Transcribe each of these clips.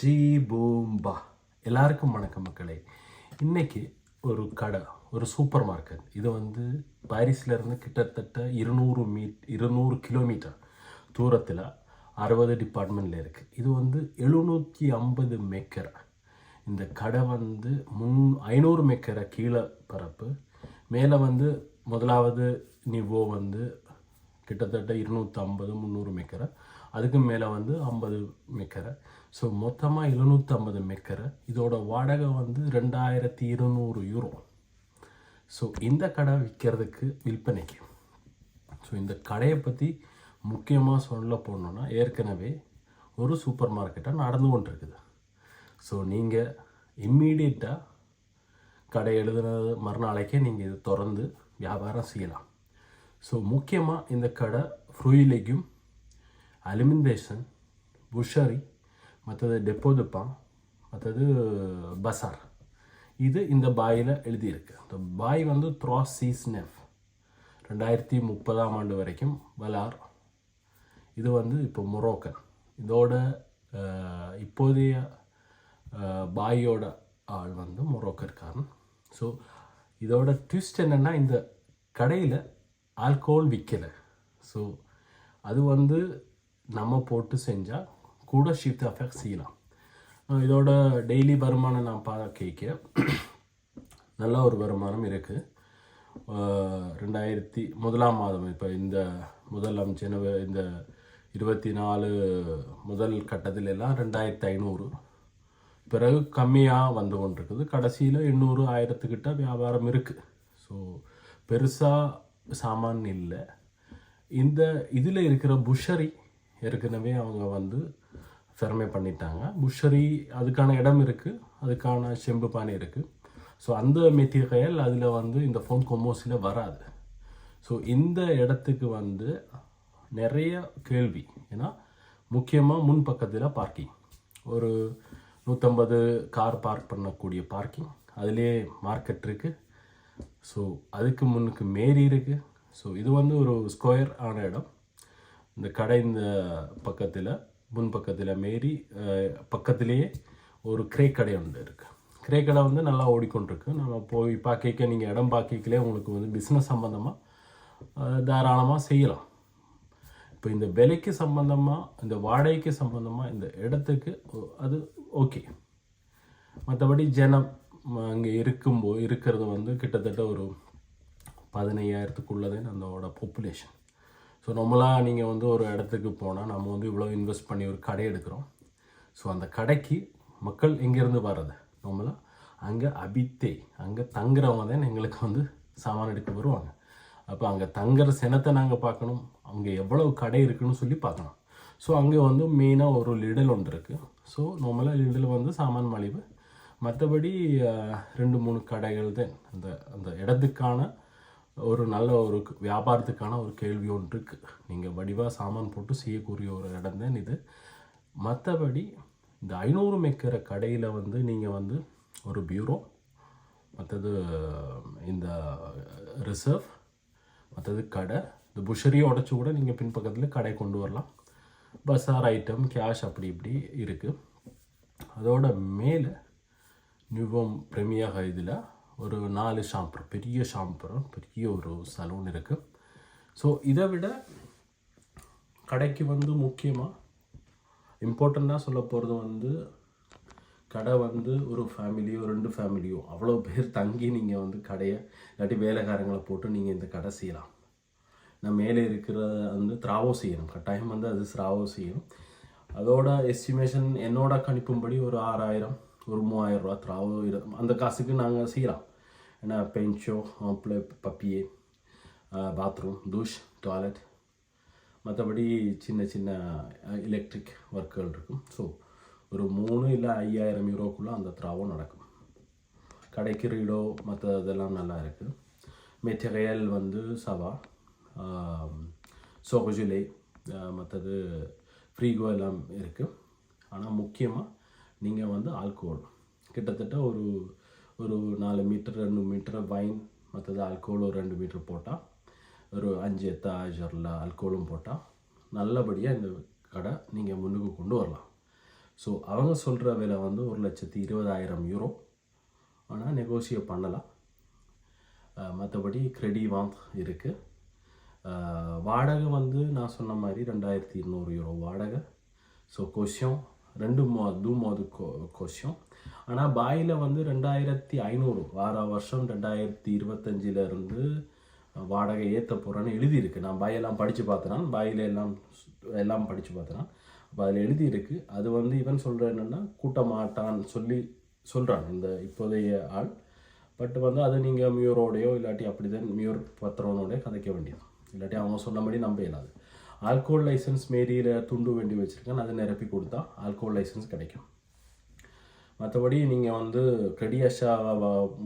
G பூம்பா. எல்லாருக்கும் வணக்கம் மக்களே. இன்றைக்கி ஒரு கடை ஒரு சூப்பர் மார்க்கெட். இது வந்து பாரிஸ்லேருந்து கிட்டத்தட்ட இருநூறு மீட் இருநூறு கிலோமீட்டர் தூரத்தில் அறுபது டிபார்ட்மெண்ட்டில் இருக்குது இது வந்து எழுநூற்றி ஐம்பது மேக்கர். இந்த கடை வந்து முன் ஐநூறு மேக்கரை கீழே பரப்பு. மேலே வந்து முதலாவது நிவோ வந்து கிட்டத்தட்ட இருநூற்றம்பது முந்நூறு மேக்கரை. அதுக்கு மேலே வந்து ஐம்பது மேக்கரை. ஸோ மொத்தமாக எழுநூற்றம்பது மேக்கரை. இதோட வாடகை வந்து ரெண்டாயிரத்தி இருநூறு யூரோ. ஸோ இந்த கடை விற்கிறதுக்கு விற்பனைக்கு. ஸோ இந்த கடையை பற்றி முக்கியமாக சொல்ல போனோன்னா ஏற்கனவே ஒரு சூப்பர் மார்க்கெட்டாக நடந்து கொண்டிருக்குது. ஸோ நீங்கள் இம்மீடியட்டாக கடை எழுதுனது மறுநாளைக்கே நீங்கள் இது திறந்து வியாபாரம் செய்யலாம். ஸோ முக்கியமாக இந்த கடை ஃப்ரூயிலேக்கும் அலிமிண்டேஷன் புஷரி மற்றது டெப்போ துப்பான் மற்றது பசார் இது இந்த பாயில் எழுதியிருக்கு. இந்த பாய் வந்து த்ராஸ் சீஸ் நெஃப் ரெண்டாயிரத்தி முப்பதாம் ஆண்டு வரைக்கும் வலார் இது வந்து இப்போ மொரோக்கன் இதோட இப்போதைய பாயோட ஆள் வந்து மொரோக்கர்காரன் ஸோ இதோட ட்விஸ்ட் என்னென்னா இந்த கடையில் ஆல்கோல் விற்கலை ஸோ அது வந்து நம்ம போட்டு செஞ்சால் கூட ஷிஃப்ட் அஃபெக்ட் செய்யலாம். இதோட டெய்லி வருமானம் நான் பார்க்க நல்ல ஒரு வருமானம் இருக்குது ரெண்டாயிரத்தி முதலாம் மாதம் இப்போ இந்த முதலாம் ஜனவரி இந்த இருபத்தி நாலு முதல் கட்டத்திலெல்லாம் ரெண்டாயிரத்தி ஐநூறு. பிறகு கம்மியாக வந்து கொண்டிருக்குது. கடைசியில் எண்ணூறு ஆயிரத்துக்கிட்ட வியாபாரம் இருக்குது ஸோ பெருசாக சாமான் இல்லை. இந்த இதில் இருக்கிற புஷரி ஏற்கனவே அவங்க வந்து ஃபெர்மே பண்ணிட்டாங்க. புஷரி அதுக்கான இடம் இருக்குது அதுக்கான செம்பு பானை இருக்குது ஸோ அந்த மெத்தீரியல் அதில் வந்து இந்த ஃபோன் கொமோஸில் வராது. ஸோ இந்த இடத்துக்கு வந்து நிறைய கேள்வி. ஏன்னா முக்கியமாக முன் பக்கத்தில் பார்க்கிங் ஒரு நூற்றம்பது கார் பார்க் பண்ணக்கூடிய பார்க்கிங் அதுலேயே மார்க்கெட் இருக்குது ஸோ அதுக்கு முன்னுக்கு மேரி இருக்குது ஸோ இது வந்து ஒரு ஸ்கொயர் ஆன இடம். இந்த கடை இந்த பக்கத்தில் முன் பக்கத்தில் மேரி பக்கத்திலேயே ஒரு கிரே கடை ஒன்று இருக்குது கிரே கடை வந்து நல்லா ஓடிக்கொண்டிருக்கு. நம்ம போய் பார்க்க நீங்கள் இடம் பார்க்கலே உங்களுக்கு வந்து பிஸ்னஸ் சம்மந்தமாக தாராளமாக செய்யலாம். இப்போ இந்த விலைக்கு சம்மந்தமாக இந்த வாடகைக்கு சம்மந்தமாக இந்த இடத்துக்கு அது ஓகே. மற்றபடி ஜனம் அங்கே இருக்கும்போது இருக்கிறது வந்து கிட்டத்தட்ட ஒரு பதினையாயிரத்துக்குள்ளதே நம்மளோட பாப்புலேஷன் ஸோ நம்மளாக நீங்கள் வந்து ஒரு இடத்துக்கு போனால் நம்ம வந்து இவ்வளோ இன்வெஸ்ட் பண்ணி ஒரு கடை எடுக்கிறோம். ஸோ அந்த கடைக்கு மக்கள் எங்கேருந்து வர்றது? நம்மளாக அங்கே அபித்தே அங்கே தங்குறவங்க தான் எங்களுக்கு வந்து சாமான் எடுக்க வருவாங்க. அப்போ அங்கே தங்குற சினத்தை நாங்கள் பார்க்கணும். அங்கே எவ்வளவு கடை இருக்குன்னு சொல்லி பார்க்கணும். ஸோ அங்கே வந்து மெயினாக ஒரு லிடல் ஒன்று இருக்குது ஸோ நம்மளாக லிடல் வந்து சாமான் மலிவு. மற்றபடி ரெண்டு மூணு கடைகள் தான். அந்த அந்த இடத்துக்கான ஒரு நல்ல ஒரு வியாபாரத்துக்கான ஒரு கேள்வி ஒன்று இருக்குது நீங்கள் வடிவாக சாமான் போட்டு செய்யக்கூடிய ஒரு இடம் தான் இது. மற்றபடி இந்த ஐநூறு மேக்கிற கடையில் வந்து நீங்கள் வந்து ஒரு பியூரோ மற்றது இந்த ரிசர்வ் மற்றது கடை இந்த புஷரியை உடச்சி கூட நீங்கள் பின்பக்கத்தில் கடை கொண்டு வரலாம். பஸார் ஐட்டம் கேஷ் அப்படி இப்படி இருக்குது அதோட மேலே நியூவம் பிரமியாக இதில் ஒரு நாலு ஷாம்பரம் பெரிய ஷாம்பரம் பெரிய ஒரு சலூன் இருக்குது ஸோ இதை விட கடைக்கு வந்து முக்கியமாக இம்பார்ட்டண்ட்டாக சொல்ல போகிறது வந்து கடை வந்து ஒரு ஃபேமிலியோ ரெண்டு ஃபேமிலியோ அவ்வளோ பேர் தங்கி நீங்கள் வந்து கடையை இல்லாட்டி வேலைக்காரங்களை போட்டு நீங்கள் இந்த கடை செய்யலாம். நான் மேலே இருக்கிற வந்து திராவோ செய்யணும். கட்டாயம் வந்து அது திராவோ செய்யணும். அதோட எஸ்டிமேஷன் என்னோட கணிப்பும்படி ஒரு ஆறாயிரம் ஒரு மூவாயிரம் ரூபா திராவோ அந்த காசுக்கு நாங்கள் செய்யலாம். ஏன்னா பெஞ்சோ பிளே பப்பியே பாத்ரூம் தூஷ் டாய்லெட் மற்றபடி சின்ன சின்ன ah, எலக்ட்ரிக் ஒர்க்குகள் இருக்கும். ஸோ ஒரு மூணு இல்லை ஐயாயிரம் யூரோக்குள்ளே அந்த திராவம் நடக்கும். கடைக்கு ரீடோ மற்ற இதெல்லாம் நல்லா இருக்குது மெட்டீரியல் வந்து சவா சோகஜுலே மற்றது ஃப்ரீகோ எல்லாம் இருக்குது ஆனால் முக்கியமாக நீங்கள் வந்து ஆல்கோல் கிட்டத்தட்ட ஒரு ஒரு நாலு மீட்டர் ரெண்டு மீட்டர் வைன் மற்றது ஆல்கோஹால் ஒரு ரெண்டு மீட்டர் போட்டால் ஒரு அஞ்சு எத்தாஜரில் அல்கோலும் போட்டால் நல்லபடியாக இந்த கடை நீங்கள் முன்னுக்கு கொண்டு வரலாம். ஸோ அவங்க சொல்கிற விலை வந்து ஒரு லட்சத்தி இருபதாயிரம் யூரோ ஆனால் நெகோசியேட் பண்ணலாம். மற்றபடி கிரெடி வாங்க் இருக்குது வாடகை வந்து நான் சொன்ன மாதிரி ரெண்டாயிரத்தி இருநூறு யூரோ வாடகை. ஸோ கொஷியம் ரெண்டு மோ தூ மோது கோ கொஷியம் ஆனால் பாயில் வந்து ரெண்டாயிரத்தி ஐநூறு வார வருஷம் ரெண்டாயிரத்தி இருபத்தஞ்சிலேருந்து வாடகை ஏற்ற போகிறேன்னு எழுதியிருக்கு. நான் பாயெல்லாம் படித்து பார்த்தேன் பாயில் எல்லாம் எல்லாம் படித்து பார்த்தேன் அப்போ அதில் எழுதியிருக்கு. அது வந்து இவன் சொல்கிற என்னென்னா கூட்ட மாட்டான்னு சொல்லி சொல்கிறான் இந்த இப்போதைய ஆள். பட் வந்து அது நீங்கள் மியூரோடையோ இல்லாட்டி அப்படி தான் மியூர் பத்திரனோடய கதைக்க வேண்டியது இல்லாட்டி அவங்க சொன்னபடி நம்ப இயலாது. ஆல்கோல் லைசன்ஸ் மேரியில் துண்டு வேண்டி வச்சுருக்கேன் அதை நிரப்பி கொடுத்தா ஆல்கோல் லைசன்ஸ் கிடைக்கும். மற்றபடி நீங்கள் வந்து கடியாஷா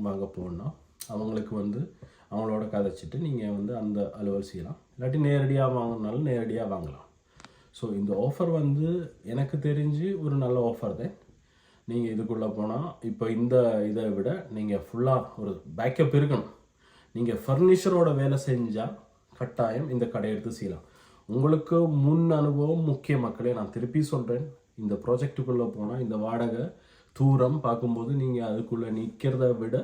வாங்க போகணுன்னா அவங்களுக்கு வந்து அவங்களோட கதைச்சிட்டு நீங்கள் வந்து அந்த அலுவல் செய்யலாம். இல்லாட்டி நேரடியாக வாங்கினாலும் நேரடியாக வாங்கலாம். ஸோ இந்த ஆஃபர் வந்து எனக்கு தெரிஞ்சு ஒரு நல்ல ஆஃபர் தான். நீங்கள் இதுக்குள்ளே போனால் இப்போ இந்த இதை விட நீங்கள் ஃபுல்லாக ஒரு பேக்கப் இருக்கணும். நீங்கள் ஃபர்னிச்சரோட வேலை செஞ்சால் கட்டாயம் இந்த கடை எடுத்து செய்யலாம். உங்களுக்கு முன் அனுபவம் முக்கிய மக்களே. நான் திருப்பி சொல்கிறேன் இந்த ப்ராஜெக்ட்டுக்குள்ளே போனால் இந்த வாடகை தூரம் பார்க்கும்போது நீங்கள் அதுக்குள்ளே நிற்கிறத விட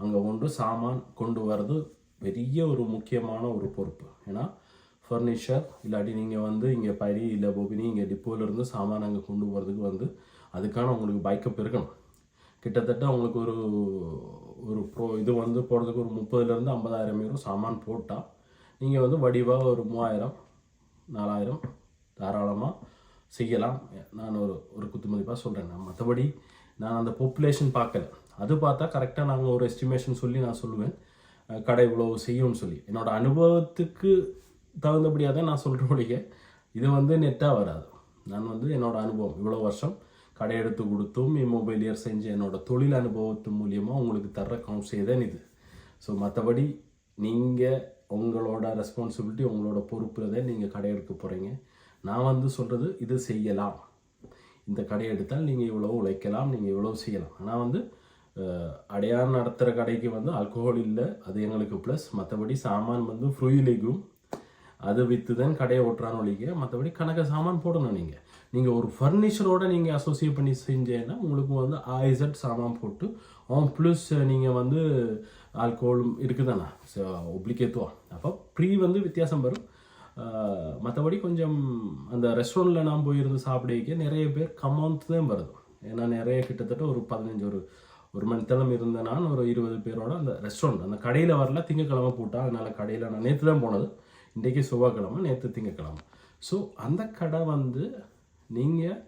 அங்கே ஒன்று சாமான் கொண்டு வர்றது பெரிய ஒரு முக்கியமான ஒரு பொறுப்பு. ஏன்னா ஃபர்னிச்சர் இல்லாட்டி நீங்கள் வந்து இங்கே பரி இல்லை பொபினி இங்கே டிப்போலேருந்து சாமான் அங்கே கொண்டு போகிறதுக்கு வந்து அதுக்கான உங்களுக்கு பைக்கப் இருக்கணும். கிட்டத்தட்ட உங்களுக்கு ஒரு ஒரு ப்ரோ இது வந்து போகிறதுக்கு ஒரு முப்பதுலேருந்து ஐம்பதாயிரம் யூரோ சாமான் போட்டால் நீங்கள் வந்து வடிவாக ஒரு மூவாயிரம் நாலாயிரம். தாராளமாக செய்யலாம். நான் ஒரு ஒரு குத்துமதிப்பாக சொல்கிறேன் நான். மற்றபடி நான் அந்த பாப்புலேஷன் பார்க்கல. அது பார்த்தா கரெக்டாக நாங்கள் ஒரு எஸ்டிமேஷன் சொல்லி நான் சொல்லுவேன். கடை இவ்வளோ செய்யும்னு சொல்லி. என்னோடய அனுபவத்துக்கு தகுந்தபடியாக தான் நான் சொல்கிற ஒழிய இது வந்து நெட்டாக வராது. நான் வந்து என்னோடய அனுபவம். இவ்வளோ வருஷம் கடை எடுத்து கொடுத்தும் இம்மொபைலியர் செஞ்சு என்னோட தொழில் அனுபவத்து மூலியமாக உங்களுக்கு தர்ற கவுன்சிலே தான் இது. ஸோ மற்றபடி நீங்கள் உங்களோட ரெஸ்பான்சிபிலிட்டி உங்களோட பொறுப்பில் தான் நீங்கள் கடை எடுக்க போகிறீங்க நான் வந்து சொல்கிறது இது செய்யலாம். இந்த கடையை எடுத்தால் நீங்கள் இவ்வளோ உழைக்கலாம் நீங்கள் இவ்வளோ செய்யலாம். ஆனால் வந்து அடையார் நடத்துகிற கடைக்கு வந்து ஆல்கோஹால் இல்லை அது எங்களுக்கு ப்ளஸ் மற்றபடி சாமான் வந்து ஃப்ரூயிலிக்கும் அதை விற்று தான் கடையை ஓட்டுறான்னு ஒழிக்க மற்றபடி கணக்க சாமான் போடணும் நீங்கள் நீங்கள் ஒரு ஃபர்னிச்சரோட நீங்கள் அசோசியேட் பண்ணி செஞ்சேன்னா உங்களுக்கு வந்து ஆயிசட் சாமான் போட்டு ஆன் ப்ளஸ் நீங்கள் வந்து ஆல்கோஹாலும் இருக்குதானே ஒப்ளிகேத்துவா அப்போ ப்ரீ வந்து வித்தியாசம் வரும். மற்றபடி கொஞ்சம் அந்த ரெஸ்டாரண்ட்டில் நான் போயிருந்து சாப்பிடுக்க நிறைய பேர் கமௌண்ட் தான் வருது. ஏன்னா நிறைய கிட்டத்தட்ட ஒரு பதினஞ்சு ஒரு ஒரு மணி தினம் இருந்த நான் ஒரு இருபது பேரோட அந்த ரெஸ்டாரண்ட் அந்த கடையில் வரல திங்கக்கிழமை போட்டால் அதனால் கடையில் நான் நேற்று தான் போனது. இன்றைக்கி செவ்வாய்க்கிழமை நேற்று திங்கக்கிழமை. ஸோ அந்த கடை வந்து நீங்கள்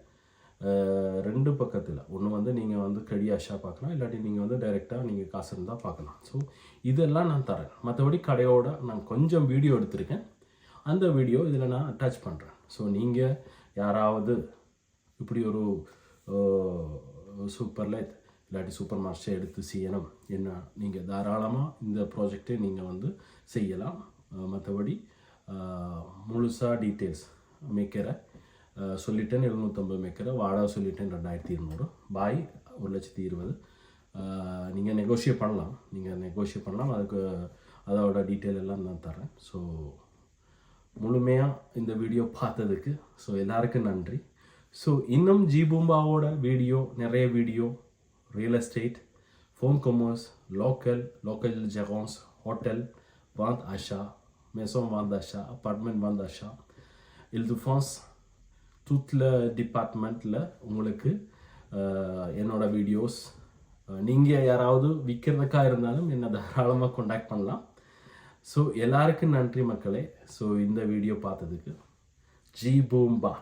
ரெண்டு பக்கத்தில். ஒன்று வந்து நீங்கள் வந்து கடியாஷாக பார்க்கலாம் இல்லாட்டி நீங்கள் வந்து டைரெக்டாக நீங்கள் காசு இருந்தால் பார்க்கலாம். ஸோ இதெல்லாம் நான் தரேன். மற்றபடி கடையோட நான் கொஞ்சம் வீடியோ எடுத்திருக்கேன். அந்த வீடியோ இதில் நான் அட்டாச் பண்ணுறேன் ஸோ நீங்கள் யாராவது இப்படி ஒரு சூப்பரில் இல்லாட்டி சூப்பர் மார்க்கெட்டை எடுத்து செய்யணும் என்ன நீங்கள் தாராளமாக இந்த ப்ராஜெக்டை நீங்கள் வந்து செய்யலாம். மற்றபடி முழுசாக டீட்டெயில்ஸ் மேக்கரை சொல்லிட்டேன் எழுநூற்றம்பது மேக்கரை வாடகை சொல்லிட்டேன் ரெண்டாயிரத்தி இருநூறு பாய் ஒரு லட்சத்தி இருபது நீங்கள் நெகோஷியேட் பண்ணலாம் நீங்கள் நெகோஷியேட் பண்ணலாம் அதுக்கு அதோட டீட்டெயில் எல்லாம் நான் தரேன் ஸோ முழுமையாக இந்த வீடியோ பார்த்ததுக்கு ஸோ எல்லாருக்கும் நன்றி ஸோ இன்னும் ஜிபூம்பாவோட வீடியோ நிறைய video real estate phone commerce local local ஜெகான்ஸ் hotel வாந்த் ஆஷா மெசோம் வாந்த் ஆஷா அப்பார்ட்மெண்ட் வாந்த் ஆஷா இல்துஃபான்ஸ் டூத்தில் டிபார்ட்மெண்ட்டில் உங்களுக்கு என்னோடய என்னோட வீடியோஸ் நீங்கள் யாராவது விற்கிறதுக்காக இருந்தாலும் என்னை தாராளமாக காண்டாக்ட் பண்ணலாம். ஸோ எல்லாருக்கும் நன்றி மக்களே. ஸோ இந்த வீடியோ பார்த்ததுக்கு ஜி பூம்பா.